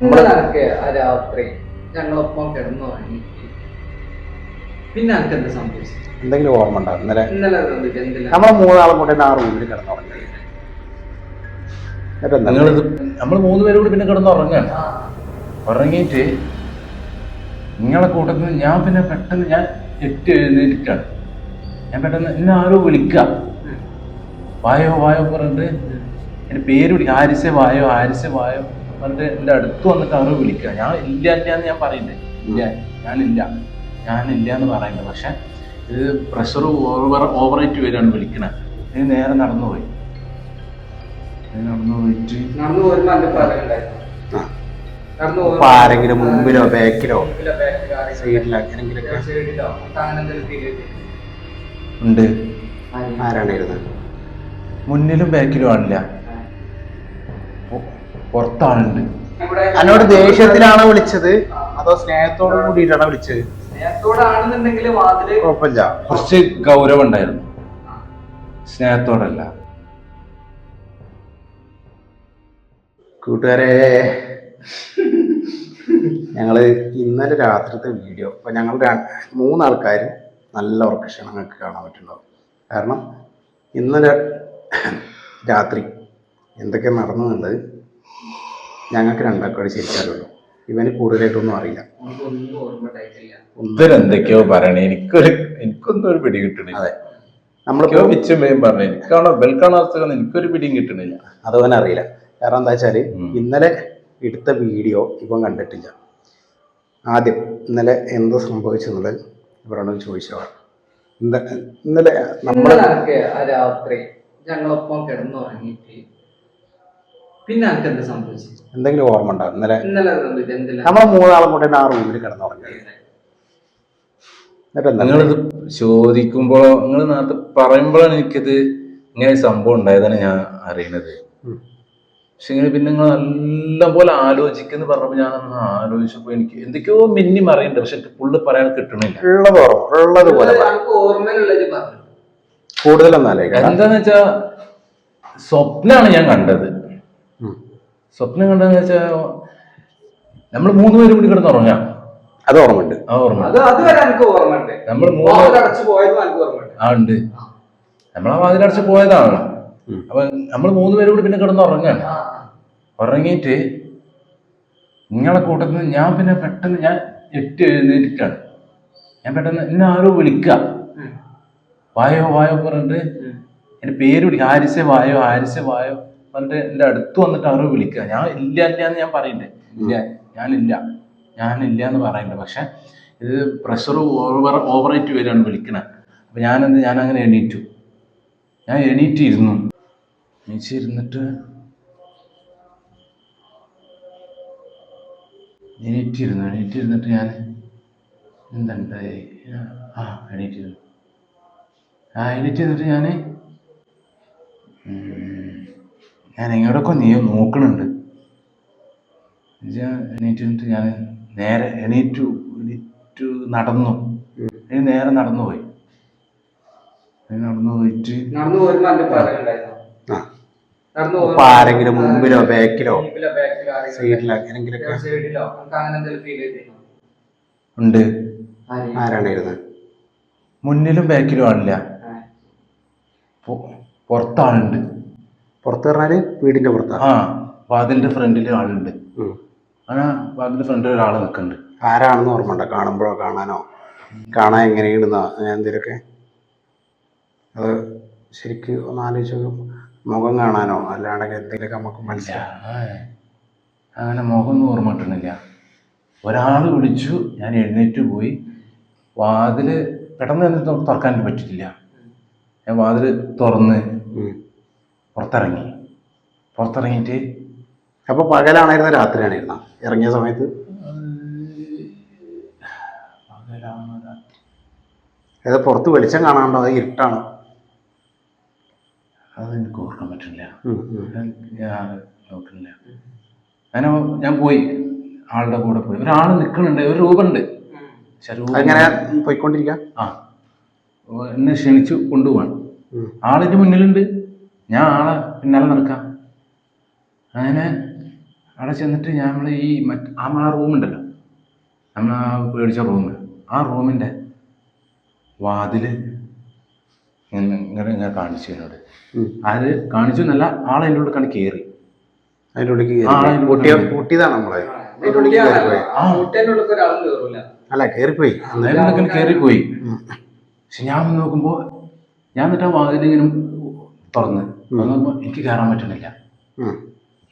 അനക്ക് ആ രാത്രി ഞങ്ങളൊപ്പം കിടന്നു ഉറങ്ങി പിന്നെ അനക്ക് എന്താ സംഭവിച്ചത്? എന്തെങ്കിലും ഓർമ്മ ഉണ്ടാവും ഇന്നലെ? ഇന്നലെ നമ്മൾ എന്തില്ല നമ്മൾ മൂന്നാളും കൂടെ ആ റൂമിൽ കിടന്നുറങ്ങി എന്നിട്ട് എന്താ? നിങ്ങളിത് നമ്മൾ മൂന്ന് പേരും കൂടി പിന്നെ കിടന്ന് ഉറങ്ങാണ് ഉറങ്ങിയിട്ട് നിങ്ങളെ കൂട്ടത്തിൽ നിന്ന് ഞാൻ പിന്നെ പെട്ടെന്ന് ഞാൻ എട്ട് എഴുന്നേറ്റിട്ടാണ്. ഞാൻ പെട്ടെന്ന് എന്നെ ആരോ വിളിക്കാം. വായോ വായോ പറഞ്ഞിട്ട് എന്റെ പേര് വിളിക്കുക ആരിസെ വായോ ആരിസെ വായോ. പറഞ്ഞിട്ട് എന്റെ അടുത്ത് വന്നിട്ട് ആരോ വിളിക്കുക. ഞാൻ ഇല്ല ഇല്ല എന്ന് ഞാൻ പറയണ്ടേ ഇല്ല ഞാനില്ല. ഞാനില്ല എന്ന് പറയുന്നത് പക്ഷെ ഇത് പ്രഷർ ഓവർ ഓവറായിട്ട് വരികയാണ് വിളിക്കണേ. ഇത് നേരെ നടന്നുപോയി. പോയി നടന്നു പോയിട്ട് നടന്നു. നടന്നു ഇപ്പൊ ആരെങ്കിലും മുമ്പിലോ ബാക്കിലോ സൈഡിലോ? ഉണ്ട്. ആരാണ് ഇരുന്നത്? മുന്നിലും ബാക്കിലും ആളില്ല. പൊ- പുറത്താളുണ്ട് ഇവിടെ എന്നോട് ദേഷ്യത്തിലാണോ വിളിച്ചത്? അതോ സ്നേഹത്തോട് കൂടിയിട്ടാണോ വിളിച്ചത്? കുഴപ്പമില്ല. കുറച്ച് ഗൗരവം ഉണ്ടായിരുന്നു സ്നേഹത്തോടല്ല. കൂട്ടുകാരെ ഞങ്ങൾ ഇന്നലെ രാത്രിത്തെ വീഡിയോ. അപ്പൊ ഞങ്ങൾ മൂന്നാൾക്കാരും മൂന്നാൾക്കാർ നല്ല ഉറക്കക്ഷണം ഞങ്ങൾക്ക് കാണാൻ പറ്റുന്നുണ്ടാവും. കാരണം ഇന്നലെ രാത്രി എന്തൊക്കെ നടന്നു എന്നുള്ളത് ഞങ്ങൾക്ക് രണ്ടാക്കാട് ശരിക്കറിയുള്ളൂ. ഇവന് കൂടുതലായിട്ടൊന്നും അറിയില്ല. ഇവരെന്തൊക്കെയോ പറയണേ. എനിക്കൊരു എനിക്കൊന്നും ഒരു പിടി കിട്ടണില്ല. അതെ. നമ്മളൊക്കെ നമ്മളിപ്പോ മിച്ചം പറഞ്ഞു. എനിക്കാണോ ബെൽക്കാണോ അർത്ഥം എനിക്കൊരു പിടിയും കിട്ടണില്ല. അതവൻ അറിയില്ല. കാരണം എന്താ വെച്ചാൽ ഇന്നലെ എടുത്ത വീഡിയോ ഇവൻ കണ്ടിട്ടില്ല. ആദ്യം ഇന്നലെ എന്ത് സംഭവിച്ചെന്നുള്ളത് ഇവരോട് ചോദിച്ചോ ഇന്നലെ നമ്മൾ ആ രാത്രി. ഞങ്ങളൊപ്പം കിടന്നു ഉറങ്ങിയിട്ട് പിന്നെ അനക്ക് എന്താ സംഭവിച്ചത് എന്തെങ്കിലും ഓർമ്മ ഉണ്ടാവും ഇന്നലെ ഇന്നലെ എന്തില്ല നമ്മൾ മൂന്നാളും കൂടെ ആ റൂമിൽ കിടന്നുറങ്ങി എന്നിട്ട് എന്താ നിങ്ങളിത് ചോദിക്കുമ്പോ നിങ്ങൾ നേരത്തെ പറയുമ്പോഴാണ് എനിക്കിത് ഇങ്ങനെ ഒരു സംഭവം ഉണ്ടായതാണ് ഞാൻ അറിയണത്. ഉം. പക്ഷെ ഇങ്ങനെ പിന്നെ നിങ്ങൾ നല്ല പോലെ ആലോചിക്കുന്നു പറഞ്ഞപ്പോ ഞാൻ ഒന്ന് ആലോചിച്ചപ്പോ എനിക്ക് എന്തൊക്കെയോ മിന്നി മറിയുന്നുണ്ട് പക്ഷെ എനിക്ക് പുള്ളി പറയാൻ കിട്ടണില്ല. ഉള്ളത് ഓർമ്മ ഉള്ളത് പോലെ പറ. നമുക്ക് ഓർമ്മയിലുള്ളത് പറഞ്ഞു കൂടുതലൊന്നും ആലോചിക്കണ്ട എന്താന്ന് വെച്ചാ സ്വപ്നാണ് ഞാൻ കണ്ടത്. സ്വപ്നം കണ്ടെന്ന് വെച്ചാ നമ്മൾ മൂന്ന് പേരും കൂടി കിടന്ന് ഉറങ്ങാം. അത് ഓർമ്മയുണ്ട്. ആ ഓർമ്മ അത് വരെ എനിക്ക് നമ്മൾ മൂന്ന് അടച്ചു പോയതും എനിക്ക് ഓർമ്മുണ്ട് ആ ഉണ്ട്. നമ്മൾ ആ വാതിലടച്ച് പോയതാണല്ലോ. അപ്പൊ നമ്മൾ മൂന്ന് പേരും കൂടി പിന്നെ കിടന്ന് ഉറങ്ങാണ് ഉറങ്ങിയിട്ട് നിങ്ങളെ കൂട്ടത്തിൽ നിന്ന് ഞാൻ പിന്നെ പെട്ടെന്ന് ഞാൻ എട്ട് എഴുന്നേറ്റിട്ടാണ്. ഞാൻ പെട്ടെന്ന് എന്നെ ആരോ വിളിക്കുക വായോ വായോ പറഞ്ഞിട്ട് എന്റെ പേര് വിളിക്കുക ആരിസെ വായോ ആരിസെ വായോ. പറഞ്ഞിട്ട് എന്റെ അടുത്ത് വന്നിട്ട് ആരോ വിളിക്കുക. ഞാൻ ഇല്ല ഇല്ല എന്ന് ഞാൻ പറയണ്ടേ ഇല്ല ഞാനില്ല. ഞാനില്ല എന്ന് പറയണ്ടേ. പക്ഷെ ഇത് പ്രഷർ ഓവർ ഓവറായിട്ട് വരികയാണ് വിളിക്കണേ. അപ്പം ഞാനെന്ത് ഞാൻ അങ്ങനെ എണീറ്റു. ഞാൻ എണീറ്റ് ഇരുന്നു എണീച്ചിരുന്നിട്ട് എണീറ്റിരുന്നു. എണീറ്റിരുന്നിട്ട് ഞാൻ എന്തുണ്ടായി ആ എണീറ്റിരുന്നു. ആ എണീറ്റ് ചെയ്തിട്ട് ഞാൻ ഞാൻ എങ്ങോട്ടൊക്കെ നീ നോക്കണുണ്ട്. എണീറ്റിട്ട് എണീറ്റ് ഞാൻ നേരെ എണീറ്റു എണീറ്റു നടന്നു. ഞാൻ നേരെ നടന്നു പോയി. നടന്നു പോയിട്ട് നടന്നു പോരുമ്പോ ആരെങ്കിലും മുമ്പിലോ ബാക്കിലോ? സൈഡിലോ എങ്ങനെങ്കിലൊക്കെ ഉണ്ട്. ആരാണ് ഇരുന്നത് മുന്നിലും ബാക്കിലും ആളില്ല. പുറത്താണുണ്ട് പുറത്താളുണ്ട്. പുറത്ത് പറഞ്ഞാൽ വീടിന്റെ പുറത്താണ് ആ വാതിലിന്റെ ഫ്രണ്ടിൽ ആളുണ്ട്. ആ വാതിലിന്റെ ഫ്രണ്ടിൽ ഒരാൾ നിൽക്കുന്നുണ്ട് ആരാണെന്ന് ഓർമ്മ ഉണ്ടോ? കാണുമ്പോഴോ കാണാനോ? കാണാൻ എങ്ങനെയാണെന്നോ അങ്ങനെ എന്തെങ്കിലുമൊക്കെ അത് ശരിക്കും ഒന്ന് ആലോചിച്ച് മുഖം കാണാനോ? അല്ലാണ്ടെങ്കിൽ എന്തെങ്കിലുമൊക്കെ നമുക്ക് മനസ്സിലാവും അങ്ങനെ അങ്ങനെ മുഖമൊന്നും ഓർമ്മ കിട്ടണില്ല. ഒരാൾ വിളിച്ചു ഞാൻ എഴുന്നേറ്റ് പോയി. വാതിൽ പെട്ടെന്ന് തന്നെ തുറക്കാൻ പറ്റിയിട്ടില്ല. ഞാൻ വാതിൽ തുറന്ന്. പുറത്തിറങ്ങി. പുറത്തിറങ്ങിയിട്ട് അപ്പൊ പകലാണായിരുന്ന രാത്രിയാണിരുന്ന ഇറങ്ങിയ സമയത്ത്? അത് പുറത്ത് വെളിച്ചം കാണാണ്ടോ അത് ഇരുട്ടാണോ? അത് എനിക്ക് ഓർക്കാൻ പറ്റില്ല നോക്കുന്നില്ല അങ്ങനെ ഞാൻ പോയി. ആളുടെ കൂടെ പോയി. ഒരാൾ നിൽക്കുന്നുണ്ട്. ഒരു രൂപമുണ്ട് അങ്ങനെ പോയിക്കൊണ്ടിരിക്കാം? ആ. എന്നെ ക്ഷണിച്ചു കൊണ്ടുപോവാണ്. ആളിന്റെ മുന്നിലുണ്ട്. ഞാൻ ആളെ പിന്നാലെ നടക്കാം. അങ്ങനെ അവിടെ ചെന്നിട്ട് നമ്മൾ ഈ മറ്റ് ആ ആ റൂമുണ്ടല്ലോ നമ്മൾ ആ പേടിച്ച റൂം ആ റൂമിന്റെ വാതിൽ ഇങ്ങനെ ഇങ്ങനെ കാണിച്ചു എന്നോട്. അത് കാണിച്ചു എന്നല്ല ആളതിന്റെ ഉള്ളിൽ കണ്ട് കയറി അതിന്റെ അതിന്റെ ഉള്ളിൽ. പൊട്ടിയതാണ് നമ്മളെ. അതിന്റെ അല്ല കയറിപ്പോയി അന്നേരം കയറിപ്പോയി. പക്ഷെ ഞാൻ നോക്കുമ്പോ നോക്കുമ്പോൾ ഞാൻ എന്നിട്ട് ആ വാതിലിങ്ങനെ തുറന്ന്. തുറന്നപ്പോൾ എനിക്ക് കയറാൻ പറ്റണില്ല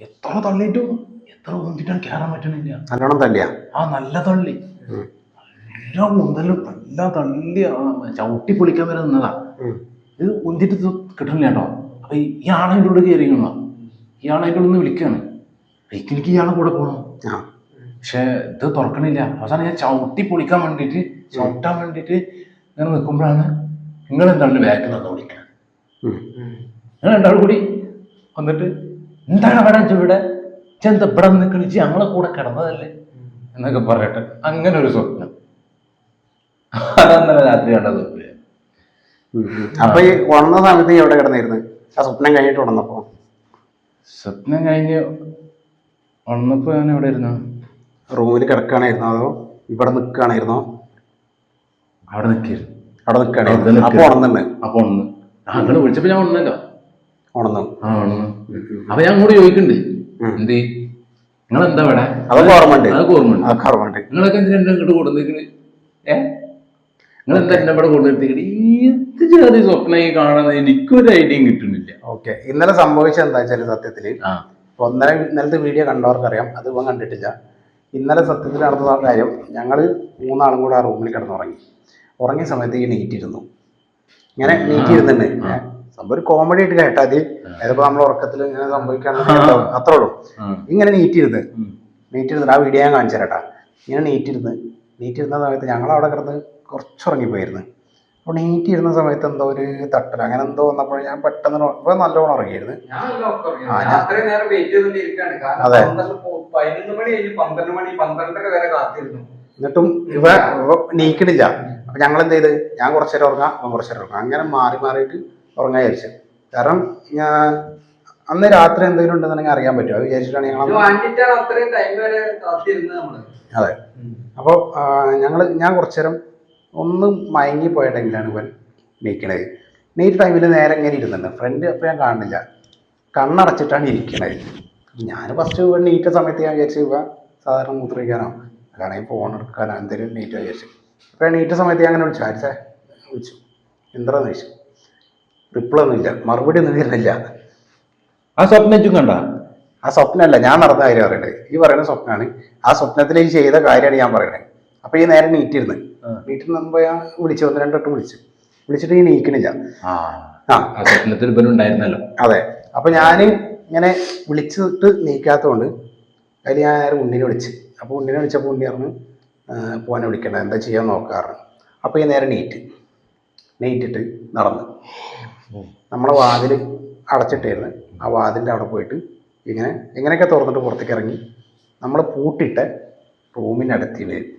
എത്ര തള്ളിയിട്ടും എത്ര ഒന്നിട്ടും കയറാൻ പറ്റണില്ല നല്ലോണം തല്ലിയാ ആ നല്ല തള്ളി. നല്ല മുതലും നല്ല തള്ളി ചവിട്ടി പൊളിക്കാൻ വരെ നിന്നതാ. ഇത് ഇത് കിട്ടണില്ല കേട്ടോ. അപ്പൊ ഈ ഈ ആളതിന്റെ കൂടെ കയറിക്കണോ ഈ ആളതിന്റെ ഉള്ളിൽ ഒന്ന് വിളിക്കാണ്. എനിക്ക് എനിക്ക് ഇയാളെ കൂടെ പോകണം പക്ഷെ ഇത് തുറക്കണില്ല. അവസാനം ഞാൻ ചവിട്ടി പൊളിക്കാൻ വേണ്ടിട്ട് ചവിട്ടാൻ വേണ്ടിട്ട് ഇങ്ങനെ നിൽക്കുമ്പോഴാണ് നിങ്ങൾ എന്താണ് ബാക്കിൽ നിന്ന് വിളിക്കുന്നത് ഉം. രണ്ടാൾ രണ്ടാളും കൂടി വന്നിട്ട് എന്താണ് അവിടെ ഇവിടെ ചെന്ത ഇവിടെ നിന്ന് കളിച്ച് ഞങ്ങളെ കൂടെ കിടന്നതല്ലേ? എന്നൊക്കെ പറയട്ടെ അങ്ങനെ ഒരു സ്വപ്നം. അതന്നലെ രാത്രി കണ്ട സ്വപ്നം. ഉം. ഉം. അപ്പൊ ഈ ഉണർന്ന സമയത്ത് എവിടെ കിടന്നായിരുന്നു? ആ സ്വപ്നം കഴിഞ്ഞിട്ട് ഉണർന്നപ്പോ സ്വപ്നം കഴിഞ്ഞ് വന്നപ്പോ ഞാൻ എവിടെ ഇരുന്നു റൂമിൽ കിടക്കുകയാണായിരുന്നോ അതോ ഇവിടെ നിൽക്കുകയാണായിരുന്നോ? അവിടെ നിൽക്കിയിരുന്നു. അവിടെ അവിടെ നിൽക്കുകയാണായിരുന്നു. നിൽക്കാ. അപ്പൊ ഉണർന്നുണ്ട് അപ്പൊ ഒന്ന് നിങ്ങൾ വിളിച്ചപ്പോ ഞാൻ ഉണ്ണല്ലോ അപ്പൊ ഞാൻ കൂടെ ചോദിക്കണ്ട്. എന്ത്? നിങ്ങൾ എന്താ ഇവിടെ? അതൊക്കെ ഓർമ്മയുണ്ട്. അതൊക്കെ ഓർമ്മയുണ്ട്. അതൊക്കെ ഓർമ്മയുണ്ട്. നിങ്ങളൊക്കെ എന്തിനാ ഇങ്ങോട്ട് കൊടുത്തേക്കണ് ഏ? നിങ്ങൾ എന്താ എന്നെ ഇവിടെ കൊടുത്തിരിക്കണ് എന്ത് ചെറിയ സ്വപ്നമായി കാണാൻ എനിക്കൊരു ഐഡിയയും കിട്ടുന്നില്ല. ഓക്കെ. ഇന്നലെ സംഭവിച്ചത് എന്താ വെച്ചാൽ സത്യത്തിൽ ഒന്നര ഇന്നലെ ഇന്നലത്തെ വീഡിയോ കണ്ടവർക്കറിയാം. അത് ഇവൻ കണ്ടിട്ടില്ല. ഇന്നലെ സത്യത്തിൽ നടന്ന കാര്യം ഞങ്ങൾ മൂന്നാളും കൂടെ ആ റൂമിൽ കിടന്നുറങ്ങി. ഉറങ്ങിയ സമയത്ത് ഈ നീറ്റിരുന്നു ഇങ്ങനെ നീറ്റിരുന്നുണ്ട് സംഭവം ഒരു കോമഡി ആയിട്ട് കേട്ടാ മതി അതിപ്പോ നമ്മൾ ഉറക്കത്തിൽ ഇങ്ങനെ സംഭവിക്കുകയാണെങ്കിൽ അത്രേ ഉള്ളൂ. ഇങ്ങനെ നീറ്റിരുന്ന്. നീറ്റിരുന്ന് ആ വീഡിയോ ഞാൻ കാണിച്ചു തരട്ടാ ഇങ്ങനെ നീറ്റിരുന്ന്. നീറ്റിരുന്ന സമയത്ത് ഞങ്ങൾ അവിടെ കിടന്ന് കുറച്ചുറങ്ങിപ്പോയിരുന്നു. അപ്പോൾ നീറ്റിരുന്ന സമയത്ത് എന്തോ ഒരു തട്ടൽ അങ്ങനെ എന്തോ വന്നപ്പോൾ ഞാൻ പെട്ടെന്ന് ഇപ്പൊ നല്ലോണം ഉറങ്ങിയിരുന്നു. ഞാൻ നല്ല ഉറങ്ങി. ഞാൻ ഞാൻ- വെയിറ്റ് ചെയ്തോണ്ടിരിക്കാണ് കാരണം അതെ. പതിനൊന്ന് മണി കഴിഞ്ഞ് പന്ത്രണ്ട് മണി പന്ത്രണ്ടര വരെ കാത്തിരുന്നു. എന്നിട്ടും ഇവ ഇവ നീക്കണില്ല അപ്പൊ ഞങ്ങൾ എന്ത് ചെയ്ത്? ഞാൻ കുറച്ചു നേരം ഉറങ്ങാം അവൻ കുറച്ചു നേരം ഉറങ്ങാം. അങ്ങനെ മാറി മാറിയിട്ട് ഉറങ്ങാൻ വിചാരിച്ചത്. കാരണം ഞാൻ അന്ന് രാത്രി എന്തെങ്കിലും ഉണ്ടെന്നുണ്ടെങ്കിൽ അറിയാൻ പറ്റും. അത് വിചാരിച്ചിട്ടാണ് ഞങ്ങൾ അതെ. അപ്പോൾ ഞങ്ങൾ ഞാൻ കുറച്ചു നേരം ഒന്ന് മയങ്ങി പോയ ടൈമിലാണ് ഇവൻ നീക്കണത്. നീറ്റ് ടൈമിൽ നേരെ ഇങ്ങനെ ഇരുന്നുണ്ട് ഫ്രണ്ട് അപ്പോൾ ഞാൻ കാണുന്നില്ല. കണ്ണടച്ചിട്ടാണ് ഇരിക്കണത്. ഞാൻ ഫസ്റ്റ് ഇവൻ നീറ്റ സമയത്ത് ഞാൻ വിചാരിച്ചു ഇവ സാധാരണ മൂത്രിക്കാനോ അല്ലാണെങ്കിൽ ഫോൺ എടുക്കാനോ എന്തെങ്കിലും നീറ്റ് വിചാരിച്ചു അപ്പോൾ നീറ്റ സമയത്ത് ഞാൻ അങ്ങനെ വിളിച്ചു. ആരിച്ചേ വിളിച്ചു. എന്താണെന്ന് ചോദിച്ചു റിപ്ലൈ ഒന്നുമില്ല മറുപടി ഒന്നും തരുന്നില്ല ആ സ്വപ്നം കണ്ട? ആ സ്വപ്നമല്ല ഞാൻ നടന്ന കാര്യം പറയട്ടെ ഈ പറയുന്ന സ്വപ്നമാണ് ആ സ്വപ്നത്തിൽ ഈ ചെയ്ത കാര്യമാണ് ഞാൻ പറയണത് അപ്പൊ ഈ നേരെ നീറ്റിരുന്ന്. നീറ്റിരുന്ന് നീറ്റിരുന്നപ്പോ ഞാൻ വിളിച്ചു ഒന്ന് രണ്ടോട്ട് വിളിച്ചു. വിളിച്ചിട്ട് ഈ നീക്കണില്ല. ആ. സ്വപ്നത്തിൽ ഉണ്ടായിരുന്നല്ലോ. അതെ. അപ്പൊ ഞാൻ ഇങ്ങനെ വിളിച്ചിട്ട് നീക്കാത്തതുകൊണ്ട് അതിൽ ഞാൻ നേരെ ഉണ്ണിനെ വിളിച്ച്. അപ്പോൾ ഉണ്ണിനെ വിളിച്ചപ്പോൾ ഉണ്ണി പറഞ്ഞു പോനെ വിളിക്കണ്ട. എന്താ ചെയ്യാൻ നോക്കാറുണ്ട് അപ്പോൾ ഈ നേരെ നീറ്റ്. നീറ്റിട്ട് നടന്ന്. നമ്മളെ വാതിൽ അടച്ചിട്ടായിരുന്നു ആ വാതിലിന്റെ അവിടെ പോയിട്ട് ഇങ്ങനെ എങ്ങനെയൊക്കെ തുറന്നിട്ട് പുറത്തേക്ക് ഇറങ്ങി നമ്മൾ പൂട്ടിയിട്ട് റൂമിന്റെ അടുത്ത് വരും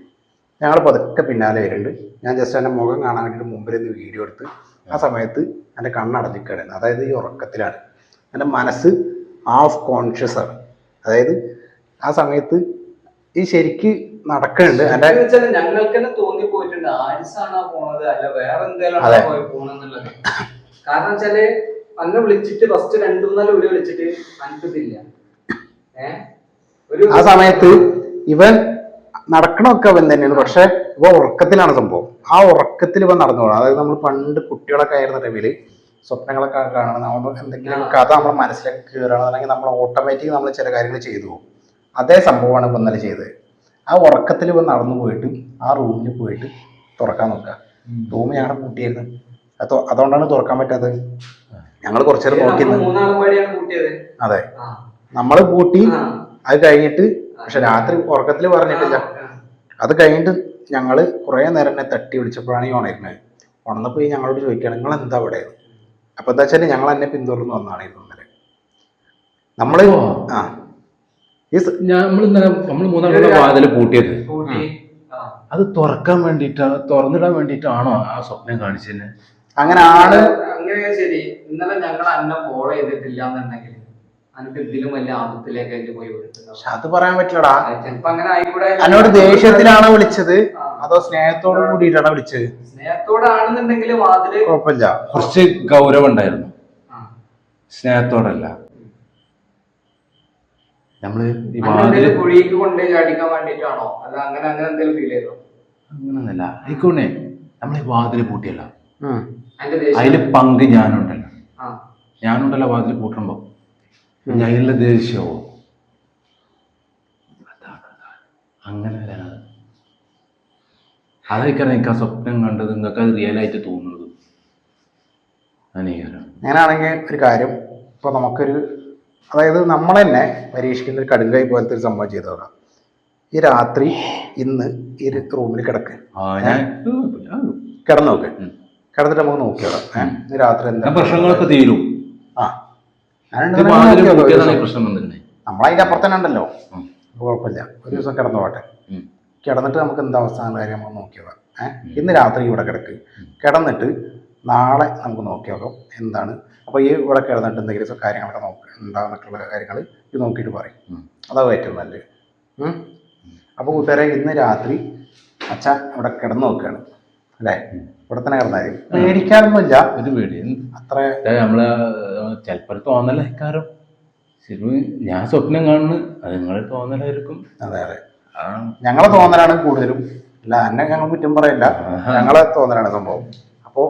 ഞങ്ങൾ പതുക്കെ പിന്നാലെ വരുന്നുണ്ട്. ഞാൻ ജസ്റ്റ് എന്റെ മുഖം കാണാൻ വേണ്ടിയിട്ട് മുമ്പിൽ നിന്ന് വീഡിയോ എടുത്ത് ആ സമയത്ത് എന്റെ കണ്ണടഞ്ഞിക്കിടന്ന് അതായത് ഈ ഉറക്കത്തിലാണ്. എന്റെ മനസ്സ് ഹാഫ് കോൺഷ്യസ് ആണ്. അതായത് ആ സമയത്ത് ഈ ശരിക്ക് നടക്കുന്നുണ്ട്. അതെ. എന്ന് ഞങ്ങൾക്ക് തന്നെ തോന്നി പോയിട്ടുണ്ട്. ആരിസാണോ പോണത്? അല്ല വേറെ എന്തെങ്കിലും പോണെന്നുള്ളത്. കാരണം വെച്ചാൽ അന്ന് വിളിച്ചിട്ട് ഫസ്റ്റ് രണ്ടു മൂന്നാൽ ഒരു വിളിച്ചിട്ട് അനക്കത്തില്ല ഏഹ് ആ സമയത്ത് ഇവൻ നടക്കണമൊക്കെ അവൻ തന്നെയാണ്. പക്ഷെ ഇവ ഉറക്കത്തിലാണ് സംഭവം. ആ ഉറക്കത്തിൽ ഇവൻ നടന്നു പോകണം അതായത് നമ്മൾ പണ്ട് കുട്ടികളൊക്കെ ആയിരുന്ന ടൈമിൽ സ്വപ്നങ്ങളൊക്കെ കാണണം നമ്മൾ എന്തെങ്കിലും കഥ നമ്മുടെ മനസ്സിലേക്ക് അല്ലെങ്കിൽ നമ്മൾ ഓട്ടോമാറ്റിക് നമ്മൾ ചില കാര്യങ്ങൾ ചെയ്തു പോകും. അതേ സംഭവമാണ് ഇപ്പം ഇന്നലെ ചെയ്തത്. ആ ഉറക്കത്തിൽ ഇവൻ നടന്നു പോയിട്ട് ആ റൂമിൽ പോയിട്ട് തുറക്കാൻ നോക്കുക. റൂം ഞങ്ങൾ പൂട്ടിയായിരുന്നു അത് അതുകൊണ്ടാണ് തുറക്കാൻ പറ്റാത്തത്. ഞങ്ങൾ കുറച്ചു നേരം നോക്കി നമ്മൾ നിന്ന്. മൂന്നാളും പാടിയാണ് കൂട്ടിയത്. അതെ. ആ. നമ്മൾ പൂട്ടി അത് കഴിഞ്ഞിട്ട് പക്ഷെ രാത്രി ഉറക്കത്തിൽ പറഞ്ഞിട്ടില്ല. അത് കഴിഞ്ഞിട്ട് ഞങ്ങൾ കുറേ നേരം എന്നെ തട്ടി വിളിച്ചപ്പോഴാണ് ഈ ഉണരുന്നത് ഉണർന്നപ്പോൾ ഈ ഞങ്ങളോട് ചോദിക്കുകയാണ് നിങ്ങൾ എന്താ അവിടെ? അപ്പൊ എന്താ വെച്ചാൽ ഞങ്ങൾ എന്നെ പിന്തുടർന്ന് വന്നതാണ് ഇന്നലെ നമ്മൾ ആ. നമ്മൾ ഇന്നലെ നമ്മൾ മൂന്നാളുടെ വാതിൽ പൂട്ടിയത് അത് തുറക്കാൻ വേണ്ടിട്ട് തുറന്നിടാൻ വേണ്ടിട്ടാണോ ആ സ്വപ്നം കാണിച്ചതിന് അങ്ങനെ ആൾ അങ്ങനെ ശരി. ഇന്നലെ ഞങ്ങൾ അന്നെ ഫോളോ ചെയ്തിട്ടില്ല എന്നുണ്ടെങ്കിൽ അനക്ക് ഇതിലും വലിയ ആപത്തിലേക്കായിട്ട് പോയി പക്ഷെ അത് പറയാൻ പറ്റില്ലടാ. ചിലപ്പോ അങ്ങനെ ആയിക്കൂടെ. എന്നോട് ദേഷ്യത്തിലാണോ വിളിച്ചത്? അതോ സ്നേഹത്തോട് കൂടിയിട്ടാണോ വിളിച്ചത്? സ്നേഹത്തോടാണെന്നുണ്ടെങ്കിൽ വാതിൽ കുഴപ്പമില്ല. കുറച്ച് ഗൗരവം ഉണ്ടായിരുന്നു. സ്നേഹത്തോടല്ല. നമ്മൾ ഈ വാതിൽ എന്തെങ്കിലും കുഴിക്ക് കൊണ്ടുപോയി ചാടിക്കാൻ വേണ്ടിട്ടാണോ അല്ല അങ്ങനെ അങ്ങനെ എന്തെങ്കിലും ഫീൽ ചെയ്തോ? അങ്ങനൊന്നല്ല ആയിക്കോണേ നമ്മളീ വാതിൽ പൂട്ടിയല്ല. അതിൽ പങ്ക് ഞാനുണ്ടല്ലോ. ഞാനുണ്ടല്ലോ വാതിൽ പൂട്ടുമ്പോ ഞാനുള്ള ദേഷ്യമാവോ ദേഷ്യമോ. അങ്ങനെ വരാനത് എനിക്ക് ആ സ്വപ്നം കണ്ടത് നിങ്ങൾക്ക് അത് റിയൽ ആയിട്ട് തോന്നുന്നത്. അങ്ങനെയാണെങ്കിൽ ഒരു കാര്യം. ഇപ്പൊ നമുക്കൊരു അതായത് നമ്മൾ തന്നെ പരീക്ഷിക്കുന്ന ഒരു കടുങ്കൈ പോലത്തെ ഒരു സംഭവം ചെയ്തു നോക്കാം. ഈ രാത്രി ഇന്ന് ഈ റൂമിൽ കിടക്ക്. കിടന്നു നോക്ക്. കിടന്നിട്ട് നമുക്ക് നോക്കിയോളാം ഏഹ് രാത്രി എന്താ പ്രശ്നങ്ങളൊക്കെ തീരും. ആ. ഇത് ഞാനുണ്ടെങ്കിൽ വാതിൽ നോക്കിയോളൂ ഒരു പൂട്ടിയതാണ് ഈ ദിവസം. പ്രശ്നം വന്നിരുന്നത് നമ്മളതിന്റെ അപ്പുറത്ത് തന്നെ ഉണ്ടല്ലോ. കുഴപ്പമില്ല. ഒരു ദിവസം കിടന്നു പോട്ടെ കിടന്നിട്ട് നമുക്ക് എന്താ അവസ്ഥ കാര്യം നമുക്ക് നോക്കിയോ ഏഹ് ഇന്ന് രാത്രി ഇവിടെ കിടക്ക്. കിടന്നിട്ട് നാളെ നമുക്ക് നോക്കി നോക്കാം. എന്താണ് അപ്പോൾ ഈ ഇവിടെ കിടന്നിട്ട് എന്തെങ്കിലും കാര്യങ്ങളൊക്കെ നോക്ക ഉണ്ടാകുന്നിട്ടുള്ള കാര്യങ്ങൾ ഇത് നോക്കിയിട്ട് പറയും. അതാ അതാവും ഏറ്റവും നല്ലത്. അപ്പോൾ കൂട്ടുകാരെ ഇന്ന് രാത്രി അച്ഛ അവിടെ കിടന്ന് നോക്കുകയാണ് അല്ലേ? ഇവിടെ തന്നെ കിടന്നാൽ പേടിക്കാറൊന്നുമില്ല ഒരു പേടി. അത്ര നമ്മൾ ചിലപ്പോൾ തോന്നല ഇക്കാരം ശരി ഞാൻ സ്വപ്നം കാണുന്നു. അത് നിങ്ങളെ തോന്നലായിരിക്കും. അതെ അതെ. ഞങ്ങളെ തോന്നലാണ് കൂടുതലും. അല്ല എന്നെ ഞങ്ങൾ കുറ്റം പറയില്ല. ഞങ്ങളെ തോന്നലാണ് സംഭവം. അപ്പോൾ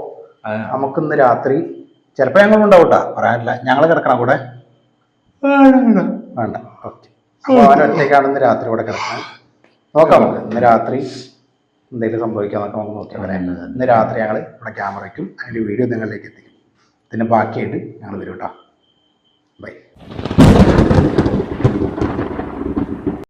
നമുക്കിന്ന് രാത്രി ചിലപ്പോൾ ഞങ്ങൾ ഉണ്ടാവൂട്ടാ. പറയാനില്ല. ഞങ്ങൾ കിടക്കണം കൂടെ? വേണ്ട ഓക്കെ. അപ്പോൾ അവൻ ഒറ്റയ്ക്കാണ് ഇന്ന് രാത്രി ഇവിടെ കിടക്കുന്നത്. നോക്കാം നമുക്ക്. ഇന്ന് രാത്രി എന്തെങ്കിലും സംഭവിക്കാന്നൊക്കെ നമുക്ക് നോക്കിയാൽ പറയാം ഇന്ന് രാത്രി ഞങ്ങൾ ഇവിടെ ക്യാമറ വയ്ക്കും. അതിന്റെ വീഡിയോ നിങ്ങളിലേക്ക് എത്തിക്കും. ഇതിന്റെ ബാക്കിയായിട്ട് ഞങ്ങൾ വരും കേട്ടോ. ബൈ.